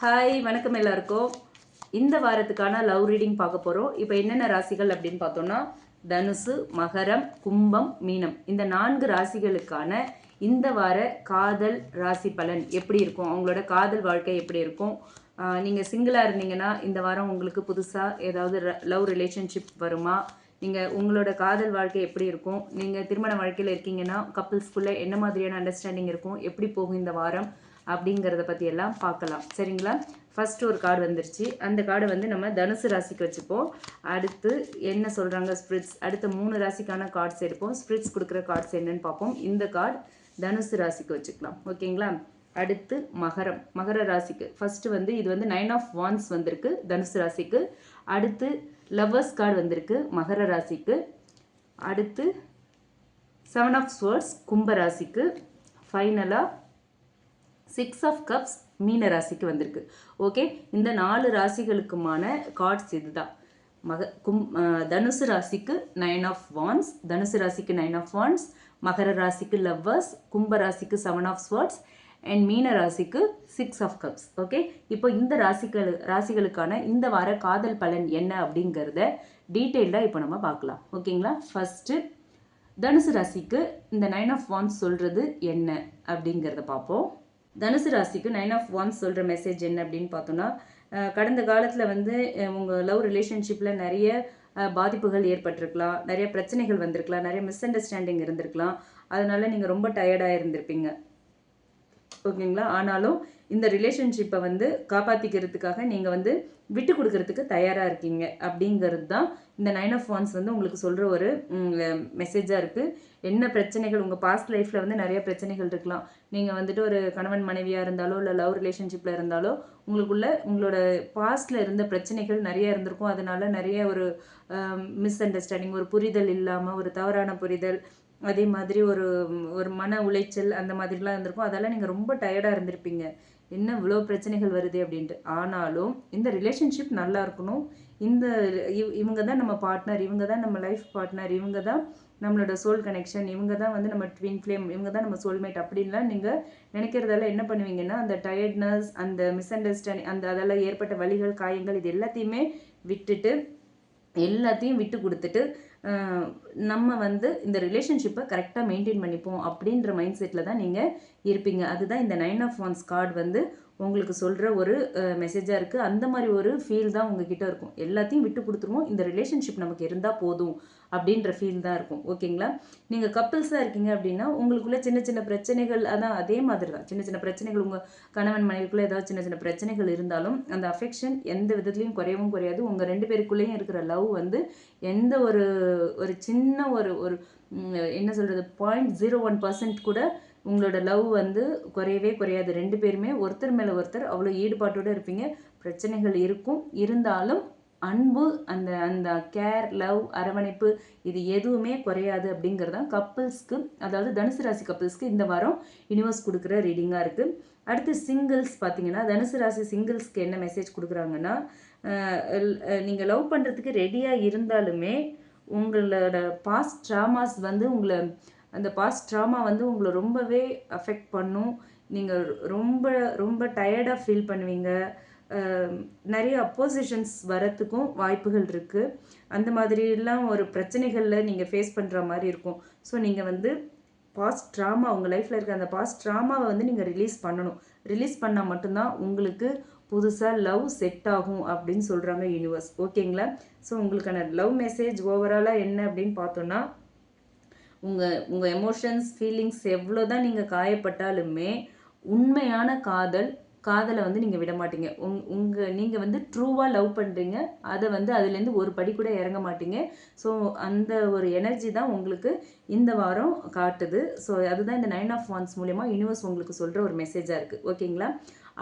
Hi வணக்கம் எல்லாருக்கும். இந்த வாரத்துக்கான லவ் ரீடிங் பார்க்க போகிறோம் இப்போ என்னென்ன ராசிகள் அப்படின்னு பார்த்தோம்னா தனுசு மகரம் கும்பம் மீனம். இந்த நான்கு ராசிகளுக்கான இந்த வார காதல் ராசி பலன் எப்படி இருக்கும்? அவங்களோட காதல் வாழ்க்கை எப்படி இருக்கும்? நீங்கள் சிங்கிளாக இருந்தீங்கன்னா இந்த வாரம் உங்களுக்கு புதுசாக ஏதாவது லவ் ரிலேஷன்ஷிப் வருமா? நீங்கள் உங்களோட காதல் வாழ்க்கை எப்படி இருக்கும்? நீங்கள் திருமண வாழ்க்கையில் இருக்கீங்கன்னா கப்புள்ஸ்குள்ளே என்ன மாதிரியான அண்டர்ஸ்டாண்டிங் இருக்கும்? எப்படி போகும் இந்த வாரம்? அப்படிங்கிறத பற்றி எல்லாம் பார்க்கலாம். சரிங்களா? ஃபஸ்ட்டு ஒரு கார்டு வந்துருச்சு. அந்த கார்டை வந்து நம்ம தனுசு ராசிக்கு வச்சுப்போம். அடுத்து என்ன சொல்கிறாங்க ஸ்பிரிட்ஸ் அடுத்த மூணு ராசிக்கான கார்ட்ஸ் எடுப்போம். ஸ்பிரிட்ஸ் கொடுக்குற கார்ட்ஸ் என்னன்னு பார்ப்போம். இந்த கார்டு தனுசு ராசிக்கு வச்சுக்கலாம். ஓகேங்களா? அடுத்து மகரம். மகர ராசிக்கு. ஃபஸ்ட்டு வந்து இது வந்து நைன் ஆஃப் வான்ஸ் வந்திருக்கு தனுசு ராசிக்கு. அடுத்து லவ்வர்ஸ் கார்டு வந்திருக்கு மகர ராசிக்கு. அடுத்து செவன் ஆஃப் ஸ்வர்ட்ஸ் கும்ப ராசிக்கு. ஃபைனலாக சிக்ஸ் ஆஃப் கப்ஸ் மீன ராசிக்கு வந்திருக்கு. ஓகே இந்த நாலு ராசிகளுக்குமான கார்ட்ஸ் இதுதான். மக கும் தனுசு ராசிக்கு நைன் ஆஃப் வான்ஸ் தனுசு ராசிக்கு நைன் ஆஃப் வான்ஸ் மகர ராசிக்கு லவ்வர்ஸ் கும்ப ராசிக்கு செவன் ஆஃப் ஸ்வார்ட்ஸ் அண்ட் மீன ராசிக்கு சிக்ஸ் ஆஃப் கப்ஸ் ஓகே இப்போ இந்த ராசிகள் ராசிகளுக்கான இந்த வார காதல் பலன் என்ன அப்படிங்கிறத டீட்டெயில்டாக இப்போ நம்ம பார்க்கலாம். ஓகேங்களா ஃபஸ்ட்டு தனுசு ராசிக்கு இந்த நைன் ஆஃப் வான்ஸ் சொல்கிறது என்ன அப்படிங்கிறத பார்ப்போம். தனுசு ராசிக்கு நைன் ஆஃப் ஒன்ஸ் சொல்கிற மெசேஜ் என்ன அப்படின்னு பார்த்தோன்னா கடந்த காலத்தில் வந்து உங்கள் லவ் ரிலேஷன்ஷிப்பில் நிறைய பாதிப்புகள் ஏற்பட்டிருக்கலாம். நிறைய பிரச்சனைகள் வந்திருக்கலாம். நிறைய மிஸ் அண்டர்ஸ்டாண்டிங் இருந்திருக்கலாம். அதனால் நீங்கள் ரொம்ப டயர்டாக இருந்திருப்பீங்க ஓகேங்களா? ஆனாலும் இந்த ரிலேஷன்ஷிப்பை வந்து காப்பாற்றிக்கிறதுக்காக நீங்கள் வந்து விட்டு கொடுக்கறதுக்கு தயாராக இருக்கீங்க. அப்படிங்கிறது தான் இந்த நைன் ஆஃப் ஒன்ஸ் வந்து உங்களுக்கு சொல்கிற ஒரு மெசேஜாக இருக்குது என்ன பிரச்சனைகள்? உங்கள் பாஸ்ட் லைஃப்பில் வந்து நிறைய பிரச்சனைகள் இருக்கலாம். நீங்கள் வந்துட்டு ஒரு கணவன் மனைவியாக இருந்தாலோ இல்லை லவ் ரிலேஷன்ஷிப்பில் இருந்தாலோ உங்களுக்குள்ள உங்களோட பாஸ்டில் இருந்த பிரச்சனைகள் நிறைய இருந்திருக்கும். அதனால நிறைய ஒரு மிஸ் அண்டர்ஸ்டாண்டிங் ஒரு புரிதல் இல்லாமல் ஒரு தவறான புரிதல் அதே மாதிரி ஒரு ஒரு மன உளைச்சல் அந்த மாதிரிலாம் இருந்திருக்கும். அதெல்லாம் நீங்கள் ரொம்ப டயர்டாக இருந்திருப்பீங்க. என்ன இவ்வளோ பிரச்சனைகள் வருது அப்படின்ட்டு. ஆனாலும் இந்த ரிலேஷன்ஷிப் நல்லா இருக்கணும். இந்த இவ் இவங்க தான் நம்ம பார்ட்னர் இவங்க தான் நம்ம லைஃப் பார்ட்னர் இவங்க தான் நம்மளோட சோல் கனெக்ஷன் இவங்க தான் வந்து நம்ம ட்வின் ஃப்ளேம் இவங்க தான் நம்ம சோல்மேட் அப்படின்லாம் நீங்கள் நினைக்கிறதால என்ன பண்ணுவீங்கன்னா அந்த டயர்ட்னஸ் அந்த மிஸ் அண்டர்ஸ்டாண்டிங் அந்த அதெல்லாம் ஏற்பட்ட வலிகள் காயங்கள் இது எல்லாத்தையுமே விட்டுட்டு எல்லாத்தையும் விட்டு கொடுத்துட்டு நம்ம வந்து இந்த ரிலேஷன்ஷிப்பை கரெக்டாக மெயின்டைன் பண்ணிப்போம் அப்படின்ற மைண்ட் செட்டில் தான் நீங்கள் இருப்பீங்க. அதுதான் இந்த நைன் ஆஃப் ஒன்ஸ் கார்டு வந்து உங்களுக்கு சொல்கிற ஒரு மெசேஜாக இருக்குது அந்த மாதிரி ஒரு ஃபீல் தான் உங்ககிட்ட இருக்கும். எல்லாத்தையும் விட்டு கொடுத்துருவோம். இந்த ரிலேஷன்ஷிப் நமக்கு இருந்தால் போதும். அப்படின்ற ஃபீல் தான் இருக்கும். ஓகேங்களா நீங்கள் கப்பிள்ஸாக இருக்கீங்க அப்படின்னா உங்களுக்குள்ள சின்ன சின்ன பிரச்சனைகள் அதான் அதே மாதிரி தான். சின்ன சின்ன பிரச்சனைகள் உங்கள் கணவன் மனைவிக்குள்ளே ஏதாவது சின்ன சின்ன பிரச்சனைகள் இருந்தாலும் அந்த அஃபெக்ஷன் எந்த விதத்துலையும் குறையவும் குறையாது. உங்கள் ரெண்டு பேருக்குள்ளேயும் இருக்கிற லவ் வந்து எந்த ஒரு ஒரு சின்ன ஒரு ஒரு என்ன சொல்கிறது பாயிண்ட் ஜீரோ ஒன் பர்சன்ட் கூட உங்களோட லவ் வந்து குறையவே குறையாது. ரெண்டு பேருமே ஒருத்தர் மேலே ஒருத்தர் அவ்வளோ ஈடுபாட்டோடு இருப்பீங்க. பிரச்சனைகள் இருக்கும். இருந்தாலும் அன்பு அந்த அந்த கேர் லவ் அரவணைப்பு இது எதுவுமே குறையாது அப்படிங்கிறது தான் கப்புள்ஸ்க்கு அதாவது தனுசு ராசி கப்புள்ஸ்க்கு இந்த வாரம் யூனிவர்ஸ் கொடுக்குற ரீடிங்காக இருக்குது அடுத்து சிங்கிள்ஸ் பார்த்தீங்கன்னா தனுசு ராசி சிங்கிள்ஸ்க்கு என்ன மெசேஜ் கொடுக்குறாங்கன்னா நீங்கள் லவ் பண்ணுறதுக்கு ரெடியாக இருந்தாலுமே உங்களோட பாஸ்ட் ட்ராமாஸ் வந்து உங்களை அந்த பாஸ்ட் ட்ராமா வந்து உங்களை ரொம்பவே அஃபெக்ட் பண்ணும். நீங்கள் ரொம்ப ரொம்ப டயர்டாக ஃபீல் பண்ணுவீங்க. நிறைய அப்போசிஷன்ஸ் வரத்துக்கும் வாய்ப்புகள் இருக்குது அந்த மாதிரிலாம் ஒரு பிரச்சனைகளில் நீங்கள் ஃபேஸ் பண்ணுற மாதிரி இருக்கும். ஸோ நீங்கள் வந்து பாஸ்ட் ட்ராமா உங்கள் லைஃப்பில் இருக்க அந்த பாஸ்ட் ட்ராமாவை வந்து நீங்கள் ரிலீஸ் பண்ணணும். ரிலீஸ் பண்ணால் மட்டும்தான் உங்களுக்கு புதுசாக லவ் செட் ஆகும் அப்படின்னு சொல்கிறாங்க யூனிவர்ஸ் ஓகேங்களா ஸோ உங்களுக்கான லவ் மெசேஜ் ஓவராலாக என்ன அப்படின்னு பார்த்தோன்னா உங்கள் உங்கள் எமோஷன்ஸ் ஃபீலிங்ஸ் எவ்வளோ தான் நீங்கள் காயப்பட்டாலுமே உண்மையான காதல் காதலை வந்து நீங்கள் விட மாட்டீங்க. உங் உங்கள் நீங்கள் வந்து ட்ரூவாக லவ் பண்ணுறீங்க அதை வந்து அதுலேருந்து ஒரு படி கூட இறங்க மாட்டீங்க. ஸோ அந்த ஒரு எனர்ஜி தான் உங்களுக்கு இந்த வாரம் காட்டுது. ஸோ அதுதான் இந்த நைன் ஆஃப் ஒன்ஸ் மூலயமா யூனிவர்ஸ் உங்களுக்கு சொல்கிற ஒரு மெசேஜாக இருக்குது ஓகேங்களா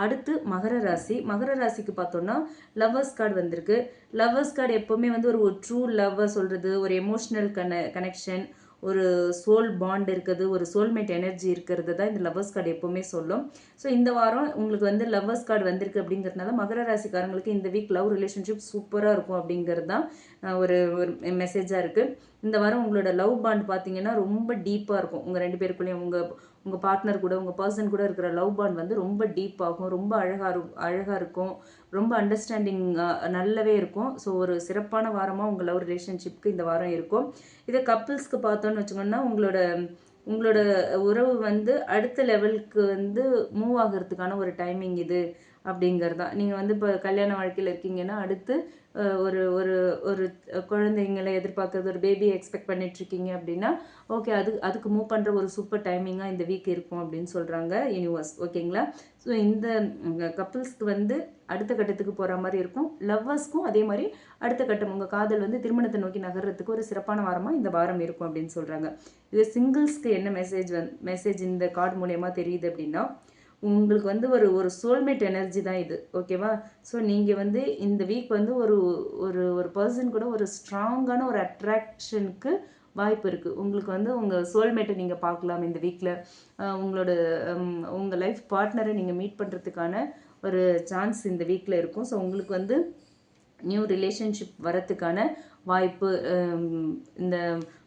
அடுத்து மகர ராசி. மகர ராசிக்கு பார்த்தோன்னா லவ்வர்ஸ் கார்டு வந்திருக்கு. லவ்வர்ஸ் கார்டு எப்போவுமே வந்து ஒரு ஒரு ட்ரூ லவ்வை சொல்கிறது ஒரு எமோஷ்னல் கன கனெக்ஷன் ஒரு சோல் பாண்ட் இருக்குது ஒரு சோல்மேட் எனர்ஜி இருக்கிறது தான் இந்த லவ்வர்ஸ் கார்டு எப்போவுமே சொல்லும். ஸோ இந்த வாரம் உங்களுக்கு வந்து லவ்வர்ஸ் கார்டு வந்திருக்கு அப்படிங்கிறதுனால மகர ராசிக்காரங்களுக்கு இந்த வீக் லவ் ரிலேஷன்ஷிப் சூப்பராக இருக்கும் அப்படிங்கிறது தான் ஒரு ஒரு மெசேஜாக இருக்குது இந்த வாரம் உங்களோட லவ் பாண்ட் பார்த்தீங்கன்னா ரொம்ப டீப்பாக இருக்கும். உங்கள் ரெண்டு பேருக்குள்ளேயும் உங்கள் உங்கள் பார்ட்னர் கூட உங்கள் பர்சன் கூட இருக்கிற லவ் பாண்ட் வந்து ரொம்ப டீப் ஆகும் ரொம்ப அழகாக இரு அழகாக இருக்கும் ரொம்ப அண்டர்ஸ்டாண்டிங் நல்லாவே இருக்கும். ஸோ ஒரு சிறப்பான வாரமாக உங்கள் லவ் ரிலேஷன்ஷிப்க்கு இந்த வாரம் இருக்கும். இதை கப்புள்ஸ்க்கு பார்த்தோன்னு வச்சுக்கோங்கன்னா உங்களோட உங்களோட உறவு வந்து அடுத்த லெவலுக்கு வந்து மூவ் ஆகிறதுக்கான ஒரு டைமிங் இது. அப்படிங்கிறது. தான் நீங்கள் வந்து இப்போ கல்யாண வாழ்க்கையில் இருக்கீங்கன்னா அடுத்து ஒரு ஒரு ஒரு குழந்தைங்களை எதிர்பார்க்குறது ஒரு பேபி எக்ஸ்பெக்ட் பண்ணிட்டுருக்கீங்க அப்படின்னா ஓகே அது அதுக்கு மூவ் பண்ணுற ஒரு சூப்பர் டைமிங்காக இந்த வீக் இருக்கும் அப்படின்னு சொல்கிறாங்க யூனிவர்ஸ் ஓகேங்களா ஸோ இந்த கப்புள்ஸ்க்கு வந்து அடுத்த கட்டத்துக்கு போகிற மாதிரி இருக்கும். லவ்வர்ஸ்க்கும் அதே மாதிரி அடுத்த கட்டம். உங்கள் காதல் வந்து திருமணத்தை நோக்கி நகர்றதுக்கு ஒரு சிறப்பான வாரமாக இந்த வாரம் இருக்கும் அப்படின்னு சொல்கிறாங்க இது சிங்கிள்ஸ்க்கு என்ன மெசேஜ் வந் மெசேஜ் இந்த கார்டு மூலயமா தெரியுது அப்படின்னா உங்களுக்கு வந்து ஒரு ஒரு சோல்மேட் எனர்ஜி தான் இது ஓகேவா ஸோ நீங்கள் வந்து இந்த வீக் வந்து ஒரு ஒரு ஒரு பர்சன் கூட ஒரு ஸ்ட்ராங்கான ஒரு அட்ராக்ஷனுக்கு வாய்ப்பு இருக்குது உங்களுக்கு வந்து உங்கள் சோல்மேட்டை நீங்கள் பார்க்கலாம் இந்த வீக்கில் உங்களோட உங்கள் லைஃப் பார்ட்னரை நீங்கள் மீட் பண்ணுறதுக்கான ஒரு சான்ஸ் இந்த வீக்கில் இருக்கும். ஸோ உங்களுக்கு வந்து நியூ ரிலேஷன்ஷிப் வரத்துக்கான வாய்ப்பு இந்த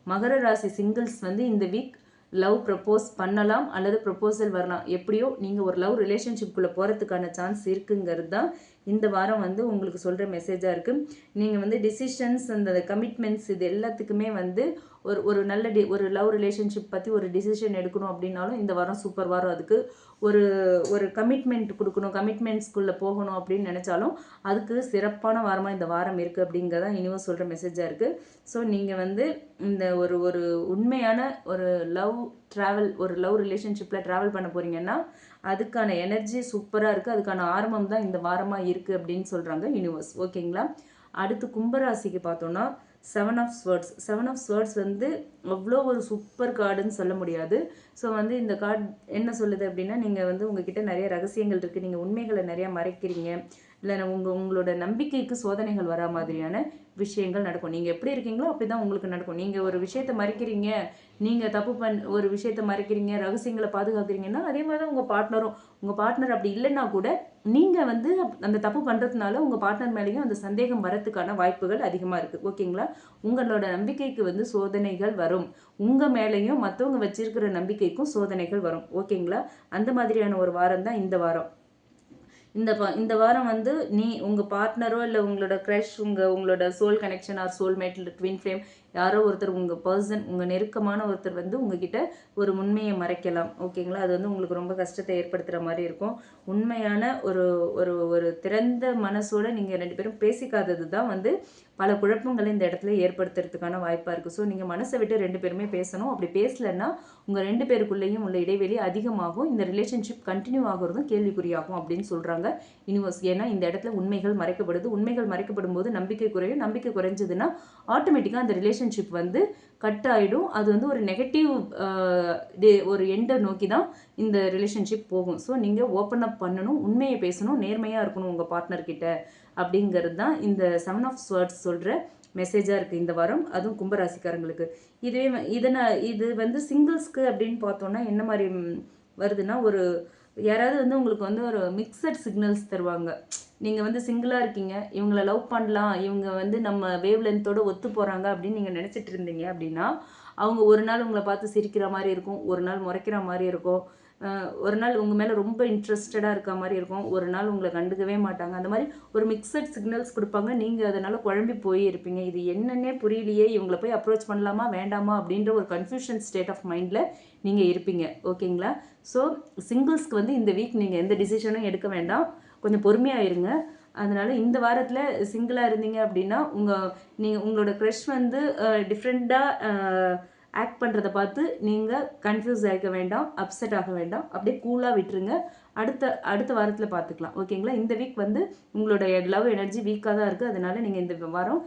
மகர ராசி சிங்கிள்ஸ் வந்து இந்த வீக் லவ் ப்ரப்போஸ் பண்ணலாம் அல்லது ப்ரப்போசல் வரலாம். எப்படியோ நீங்கள் ஒரு லவ் ரிலேஷன்ஷிப்குள்ளே போகிறதுக்கான சான்ஸ் இருக்குங்கிறது தான் இந்த வாரம் வந்து உங்களுக்கு சொல்கிற மெசேஜாக இருக்குது நீங்கள் வந்து டிசிஷன்ஸ் அந்த கமிட்மெண்ட்ஸ் இது எல்லாத்துக்குமே வந்து ஒரு ஒரு நல்ல டி ஒரு லவ் ரிலேஷன்ஷிப் பற்றி ஒரு டிசிஷன் எடுக்கணும் அப்படின்னாலும் இந்த வாரம் சூப்பர் வாரம் அதுக்கு ஒரு ஒரு கமிட்மெண்ட் கொடுக்கணும். கமிட்மெண்ட்ஸ்குள்ளே போகணும் அப்படின்னு நினச்சாலும் அதுக்கு சிறப்பான வாரமாக இந்த வாரம் இருக்குது அப்படிங்கிறதா யூனிவர்ஸ் சொல்கிற மெசேஜாக இருக்குது ஸோ நீங்கள் வந்து இந்த ஒரு ஒரு உண்மையான ஒரு லவ் ட்ராவல் ஒரு லவ் ரிலேஷன்ஷிப்பில் ட்ராவல் பண்ண போகிறீங்கன்னா அதுக்கான எனர்ஜி சூப்பராக இருக்குது அதுக்கான ஆரம்பம் தான் இந்த வாரமாக இருக்குது அப்படின்னு சொல்கிறாங்க யூனிவர்ஸ் ஓகேங்களா அடுத்து கும்பராசிக்கு பார்த்தோன்னா seven of swords seven of swords வந்து அவ்வளோ ஒரு சூப்பர் கார்டுன்னு சொல்ல முடியாது. ஸோ வந்து இந்த கார்டு என்ன சொல்லுது அப்படின்னா நீங்கள் வந்து உங்ககிட்ட நிறைய ரகசியங்கள் இருக்குது நீங்கள் உண்மைகளை நிறையா மறைக்கிறீங்க. இல்லை உங்கள் உங்களோட நம்பிக்கைக்கு சோதனைகள் வரா மாதிரியான விஷயங்கள் நடக்கும். நீங்கள் எப்படி இருக்கீங்களோ அப்படி தான் உங்களுக்கு நடக்கும். நீங்கள் ஒரு விஷயத்தை மறைக்கிறீங்க நீங்கள் தப்பு பண் ஒரு விஷயத்தை மறைக்கிறீங்க ரகசியங்களை பாதுகாக்கிறீங்கன்னா அதே மாதிரி தான் உங்கள் பார்ட்னரும் உங்கள் பார்ட்னர் அப்படி இல்லைன்னா கூட நீங்கள் வந்து அந்த தப்பு பண்ணுறதுனால உங்கள் பார்ட்னர் மேலேயும் அந்த சந்தேகம் வரத்துக்கான வாய்ப்புகள் அதிகமாக இருக்குது ஓகேங்களா? உங்களோட நம்பிக்கைக்கு வந்து சோதனைகள் வரும். உங்கள் மேலேயும் மற்றவங்க வச்சிருக்கிற நம்பிக்கைக்கும் சோதனைகள் வரும். ஓகேங்களா? அந்த மாதிரியான ஒரு வாரம் தான் இந்த வாரம். இந்த ப இந்த வாரம் வந்து நீ உங்கள் பார்ட்னரோ இல்லை உங்களோட க்ரஷ் உங்கள் உங்களோட soul connection or soulmate twin flame யாரோ ஒருத்தர் உங்கள் பர்சன் உங்கள் நெருக்கமான ஒருத்தர் வந்து உங்ககிட்ட ஒரு உண்மையை மறைக்கலாம். ஓகேங்களா? அது வந்து உங்களுக்கு ரொம்ப கஷ்டத்தை ஏற்படுத்துகிற மாதிரி இருக்கும். உண்மையான ஒரு ஒரு ஒரு திறந்த மனசோட நீங்கள் ரெண்டு பேரும் பேசிக்காதது தான் வந்து பல குழப்பங்களை இந்த இடத்துல ஏற்படுத்துறதுக்கான வாய்ப்பாக இருக்குது ஸோ நீங்கள் மனசை விட்டு ரெண்டு பேருமே பேசணும். அப்படி பேசலைன்னா உங்கள் ரெண்டு பேருக்குள்ளேயும் உள்ள இடைவெளி அதிகமாகும். இந்த ரிலேஷன்ஷிப் கண்டினியூ ஆகுறதும் கேள்விக்குறியாகும் அப்படின்னு சொல்கிறாங்க யூனிவர்ஸ் ஏன்னா இந்த இடத்துல உண்மைகள் மறைக்கப்படுது. உண்மைகள் மறைக்கப்படும் போது நம்பிக்கை குறையும். நம்பிக்கை குறைஞ்சதுன்னா ஆட்டோமேட்டிக்காக அந்த ரிலேஷன் ரிலேஷன்ஷிப் வந்து கட் ஆகிடும் அது வந்து ஒரு நெகட்டிவ் ஒரு எண்டை நோக்கி தான் இந்த ரிலேஷன்ஷிப் போகும். ஸோ நீங்கள் ஓப்பன் அப் பண்ணணும் உண்மையை பேசணும் நேர்மையாக இருக்கணும் உங்கள் பார்ட்னர்கிட்ட அப்படிங்கிறது தான் இந்த செவன் ஆஃப் ஸ்வர்ட்ஸ் சொல்கிற மெசேஜாக இருக்குது இந்த வாரம். அதுவும் கும்பராசிக்காரங்களுக்கு. இதுவே இதனை இது வந்து சிங்கிள்ஸ்க்கு அப்படின்னு பார்த்தோன்னா என்ன மாதிரி வருதுன்னா ஒரு யாராவது வந்து உங்களுக்கு வந்து ஒரு மிக்சட் சிக்னல்ஸ் தருவாங்க. நீங்கள் வந்து சிங்கிளாக இருக்கீங்க இவங்கள லவ் பண்ணலாம் இவங்க வந்து நம்ம வேவ் லென்த்தோடு ஒத்து போகிறாங்க அப்படின்னு நீங்கள் நினச்சிட்டு இருந்தீங்க அப்படின்னா அவங்க ஒரு நாள் உங்களை பார்த்து சிரிக்கிற மாதிரி இருக்கும் ஒரு நாள் முறைக்கிற மாதிரி இருக்கும். ஒரு நாள் உங்கள் மேலே ரொம்ப இன்ட்ரெஸ்டடாக இருக்க மாதிரி இருக்கும் ஒரு நாள் உங்களை கண்டுக்கவே மாட்டாங்க. அந்த மாதிரி ஒரு மிக்சட் சிக்னல்ஸ் கொடுப்பாங்க. நீங்கள் அதனால் குழம்பி போய் இருப்பீங்க. இது என்னன்னே புரியலையே இவங்களை போய் அப்ரோச் பண்ணலாமா வேண்டாமா அப்படின்ற ஒரு கன்ஃபியூஷன் ஸ்டேட் ஆஃப் மைண்டில் நீங்கள் இருப்பீங்க. ஓகேங்களா ஸோ சிங்கிள்ஸ்க்கு வந்து இந்த வீக் நீங்கள் எந்த டிசிஷனும் எடுக்க வேண்டாம். கொஞ்சம் பொறுமையாக இருங்க அதனால் இந்த வாரத்தில் சிங்கிளாக இருந்தீங்க அப்படின்னா உங்கள் நீங்கள் உங்களோட க்ரஷ் வந்து டிஃப்ரெண்ட்டாக ஆக்ட் பண்ணுறதை பார்த்து நீங்கள் கன்ஃபியூஸ் ஆகிக்க வேண்டாம் அப்செட் ஆக வேண்டாம். அப்படியே கூலாக விட்டுருங்க. அடுத்த அடுத்த வாரத்தில் பார்த்துக்கலாம். ஓகேங்களா இந்த வீக் வந்து உங்களோட லவ் எனர்ஜி வீக்காக தான் இருக்குது அதனால் நீங்கள் இந்த வாரம்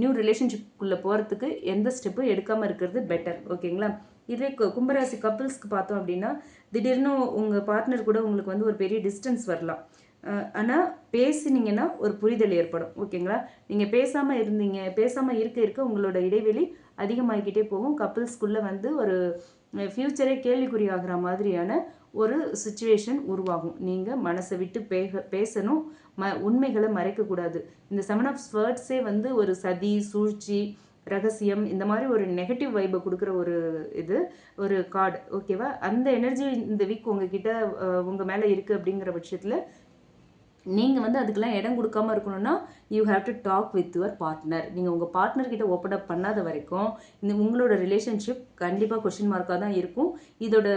நியூ ரிலேஷன்ஷிப்புக்குள்ளே போகிறதுக்கு எந்த ஸ்டெப்பும் எடுக்காமல் இருக்கிறது பெட்டர் ஓகேங்களா இதே கும்பராசி கப்புள்ஸ்க்கு பார்த்தோம் அப்படின்னா திடீர்னு உங்கள் பார்ட்னர் கூட உங்களுக்கு வந்து ஒரு பெரிய டிஸ்டன்ஸ் வரலாம். ஆனால் பேசினீங்கன்னா ஒரு புரிதல் ஏற்படும். ஓகேங்களா நீங்கள் பேசாமல் இருந்தீங்க பேசாமல் இருக்க இருக்க உங்களோட இடைவெளி அதிகமாகிக்கிட்டே போகும். கப்புள்ஸ்குள்ளே வந்து ஒரு ஃப்யூச்சரே கேள்விக்குறி ஆகிற மாதிரியான ஒரு சுச்சுவேஷன் உருவாகும். நீங்கள் மனசை விட்டு பேக பேசணும். ம உண்மைகளை மறைக்கக்கூடாது. இந்த செவன் ஆஃப் ஸ்வேர்ட்ஸே வந்து ஒரு சதி சூழ்ச்சி ரகசியம் இந்த மாதிரி ஒரு நெகட்டிவ் வைப்பை கொடுக்குற ஒரு இது ஒரு கார்டு ஓகேவா அந்த எனர்ஜி இந்த வீக் உங்ககிட்ட உங்கள் மேலே இருக்குது அப்படிங்கிற பட்சத்தில் நீங்கள் வந்து அதுக்கெல்லாம் இடம் கொடுக்காம இருக்கணும்னா you have to talk with your partner நீங்கள் உங்கள் பார்ட்னர் கிட்ட ஓப்பன் அப் பண்ணாத வரைக்கும் இந்த உங்களோட ரிலேஷன்ஷிப் கண்டிப்பாக கொஷின் மார்க்காக தான் இருக்கும். இதோட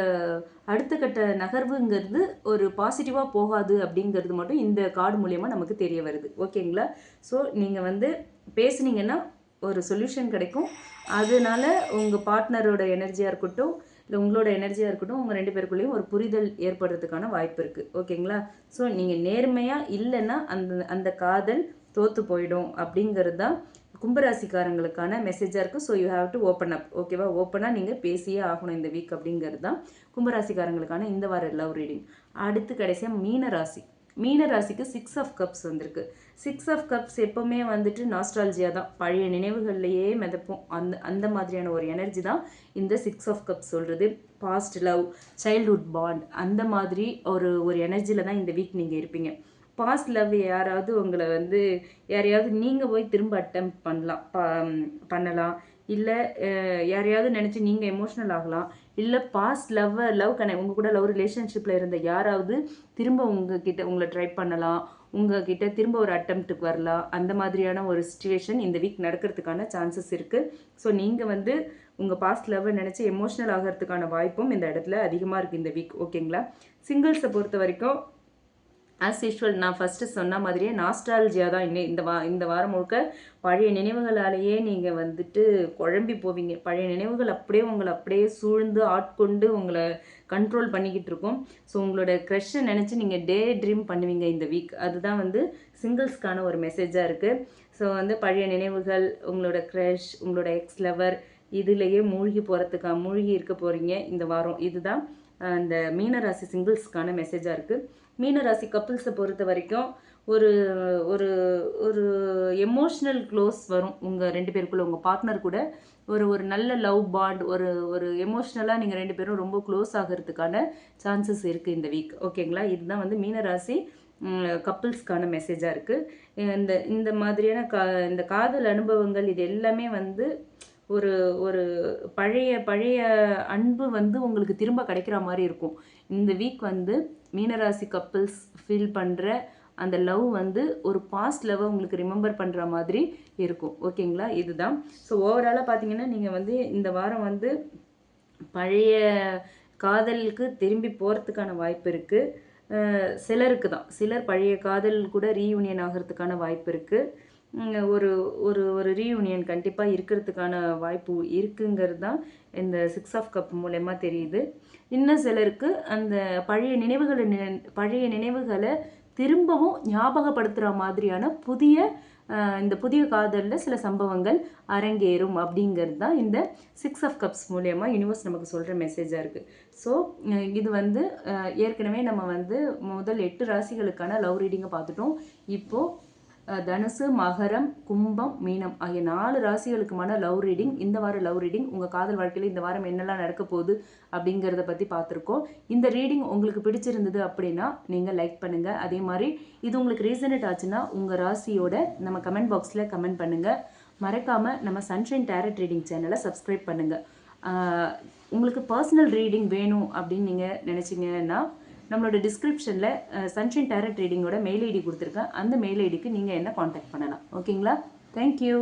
அடுத்த கட்ட நகர்வுங்கிறது ஒரு பாசிட்டிவாக போகாது அப்படிங்கிறது மட்டும் இந்த கார்டு மூலயமா நமக்கு தெரிய வருது. ஓகேங்களா ஸோ நீங்கள் வந்து பேசுனீங்கன்னா ஒரு சொல்யூஷன் கிடைக்கும். அதனால உங்கள் பார்ட்னரோட எனர்ஜியாக இருக்கட்டும் இல்லை உங்களோட எனர்ஜியாக இருக்கட்டும் உங்கள் ரெண்டு பேருக்குள்ளேயும் ஒரு புரிதல் ஏற்படுறதுக்கான வாய்ப்பு இருக்குது ஓகேங்களா? ஸோ நீங்கள் நேர்மையாக இல்லைன்னா அந்த அந்த காதல் தோற்று போயிடும் அப்படிங்கிறது தான் கும்பராசிக்காரங்களுக்கான மெசேஜாக இருக்குது so you have to open up ஓகேவா ஓப்பனாக நீங்கள் பேசியே ஆகணும் இந்த வீக் அப்படிங்கிறது தான் கும்பராசிக்காரங்களுக்கான இந்த வார லவ் ரீடிங் அடுத்து கடைசியாக மீன ராசி மீன ராசிக்கு சிக்ஸ் ஆஃப் கப்ஸ் வந்திருக்கு. சிக்ஸ் ஆஃப் கப்ஸ் எப்போவுமே வந்துட்டு நாஸ்ட்ராலஜியா தான். பழைய நினைவுகள்லையே மிதப்போம். அந்த அந்த மாதிரியான ஒரு எனர்ஜி தான் இந்த சிக்ஸ் ஆஃப் கப்ஸ் சொல்கிறது பாஸ்ட் லவ் சைல்ட்ஹுட் பாண்ட் அந்த மாதிரி ஒரு ஒரு எனர்ஜியில் தான் இந்த வீக் நீங்கள் இருப்பீங்க. பாஸ்ட் லவ் யாராவது உங்களை வந்து யாரையாவது நீங்கள் போய் திரும்ப அட்டம் பண்ணலாம். ப- பண்ணலாம். இல்லை யாரையாவது நினச்சி நீங்கள் எமோஷ்னல் ஆகலாம். இல்லை பாஸ்ட் லவ் லவ் கனெக்ட் உங்கள் கூட லவ் ரிலேஷன்ஷிப்பில் இருந்த யாராவது திரும்ப உங்ககிட்ட உங்களை ட்ரை பண்ணலாம் உங்ககிட்ட திரும்ப ஒரு அட்டம்ப்ட்டுக்கு வரலாம் அந்த மாதிரியான ஒரு சுச்சுவேஷன் இந்த வீக் நடக்கிறதுக்கான சான்சஸ் இருக்குது ஸோ நீங்கள் வந்து உங்கள் பாஸ்ட் லவ்வை நினச்சி எமோஷ்னல் ஆகிறதுக்கான வாய்ப்பும் இந்த இடத்துல அதிகமாக இருக்குது இந்த வீக் ஓகேங்களா சிங்கிள்ஸை பொறுத்த வரைக்கும் ஆஸ் யூஷுவல் நான் ஃபஸ்ட்டு சொன்ன மாதிரியே நாஸ்டாலஜியாக தான். இன்னும் இந்த வா இந்த வாரம் முழுக்க பழைய நினைவுகளாலேயே நீங்கள் வந்துட்டு குழம்பி போவீங்க. பழைய நினைவுகள் அப்படியே உங்களை அப்படியே சூழ்ந்து ஆட்கொண்டு உங்களை கண்ட்ரோல் பண்ணிக்கிட்டு இருக்கும். ஸோ உங்களோட க்ரஷ்ஷை நினச்சி நீங்கள் டே ட்ரீம் பண்ணுவீங்க இந்த வீக் அதுதான் வந்து சிங்கிள்ஸ்க்கான ஒரு மெசேஜாக இருக்குது ஸோ வந்து பழைய நினைவுகள் உங்களோட க்ரஷ் உங்களோட எக்ஸ் லவர் இதுலேயே மூழ்கி போகிறதுக்கா மூழ்கி இருக்க போகிறீங்க இந்த வாரம். இதுதான் அந்த மீனராசி சிங்கிள்ஸ்க்கான மெசேஜாக இருக்குது மீனராசி கப்புள்ஸை பொறுத்த வரைக்கும் ஒரு ஒரு ஒரு எமோஷ்னல் க்ளோஸ் வரும். உங்கள் ரெண்டு பேருக்குள்ள உங்கள் பார்ட்னர் கூட. ஒரு ஒரு நல்ல லவ் பாண்ட் ஒரு ஒரு எமோஷ்னலாக நீங்கள் ரெண்டு பேரும் ரொம்ப க்ளோஸ் ஆகிறதுக்கான சான்சஸ் இருக்குது இந்த வீக் ஓகேங்களா இதுதான் வந்து மீனராசி கப்புள்ஸ்க்கான மெசேஜாக இருக்குது இந்த இந்த மாதிரியான கா இந்த காதல் அனுபவங்கள் இது எல்லாமே வந்து ஒரு ஒரு பழைய பழைய அன்பு வந்து உங்களுக்கு திரும்ப கிடைக்கிற மாதிரி இருக்கும். இந்த வீக் வந்து மீனராசி கப்பிள்ஸ் ஃபீல் பண்ணுற அந்த லவ் வந்து ஒரு பாஸ்ட் லவ்வை உங்களுக்கு ரிமெம்பர் பண்ணுற மாதிரி இருக்கும். ஓகேங்களா இதுதான். ஸோ ஓவராலாக பார்த்தீங்கன்னா நீங்கள் வந்து இந்த வாரம் வந்து பழைய காதலுக்கு திரும்பி போகிறதுக்கான வாய்ப்பு இருக்குது சிலருக்கு தான். சிலர் பழைய காதல் கூட ரீயூனியன் ஆகிறதுக்கான வாய்ப்பு இருக்குது ஒரு ஒரு ஒரு ரீயூனியன் கண்டிப்பாக இருக்கிறதுக்கான வாய்ப்பு இருக்குங்கிறது தான் இந்த சிக்ஸ் ஆஃப் கப் மூலயமா தெரியுது. இன்னும் சிலருக்கு அந்த பழைய நினைவுகளை நினை- பழைய நினைவுகளை திரும்பவும் ஞாபகப்படுத்துகிற மாதிரியான புதிய இந்த புதிய காதலில் சில சம்பவங்கள் அரங்கேறும் அப்படிங்கிறது தான் இந்த சிக்ஸ் ஆஃப் கப்ஸ் மூலயமா யூனிவர்ஸ் நமக்கு சொல்கிற மெசேஜாக இருக்குது ஸோ இது வந்து ஏற்கனவே நம்ம வந்து முதல் எட்டு ராசிகளுக்கான லவ் ரீடிங்கை பார்த்துட்டோம். இப்போது தனுசு மகரம் கும்பம் மீனம் ஆகிய நாலு ராசிகளுக்குமான லவ் ரீடிங் இந்த வாரம் லவ் ரீடிங் உங்கள் காதல் வாழ்க்கையில் இந்த வாரம் என்னெல்லாம் நடக்க போகுது அப்படிங்கிறத பற்றி பார்த்துருக்கோம். இந்த ரீடிங் உங்களுக்கு பிடிச்சிருந்தது அப்படின்னா நீங்கள் லைக் பண்ணுங்கள் அதே மாதிரி இது உங்களுக்கு ரீசனட் ஆச்சுன்னா உங்கள் ராசியோட நம்ம கமெண்ட் பாக்ஸில் கமெண்ட் பண்ணுங்கள் மறக்காமல் நம்ம சன்ஷைன் டேரட் ரீடிங் சேனலை சப்ஸ்கிரைப் பண்ணுங்கள் உங்களுக்கு பர்சனல் ரீடிங் வேணும் அப்படின்னு நீங்கள் நினச்சிங்கன்னா நம்மளோட டிஸ்கிரிப்ஷனில் சன்ஷைன் டேரட் ரீடிங்கோட மெயில் ஐடி கொடுத்துருக்கேன். அந்த மெயில் ஐடிக்கு நீங்கள் என்ன காண்டாக்ட் பண்ணலாம். ஓகேங்களா தேங்க்யூ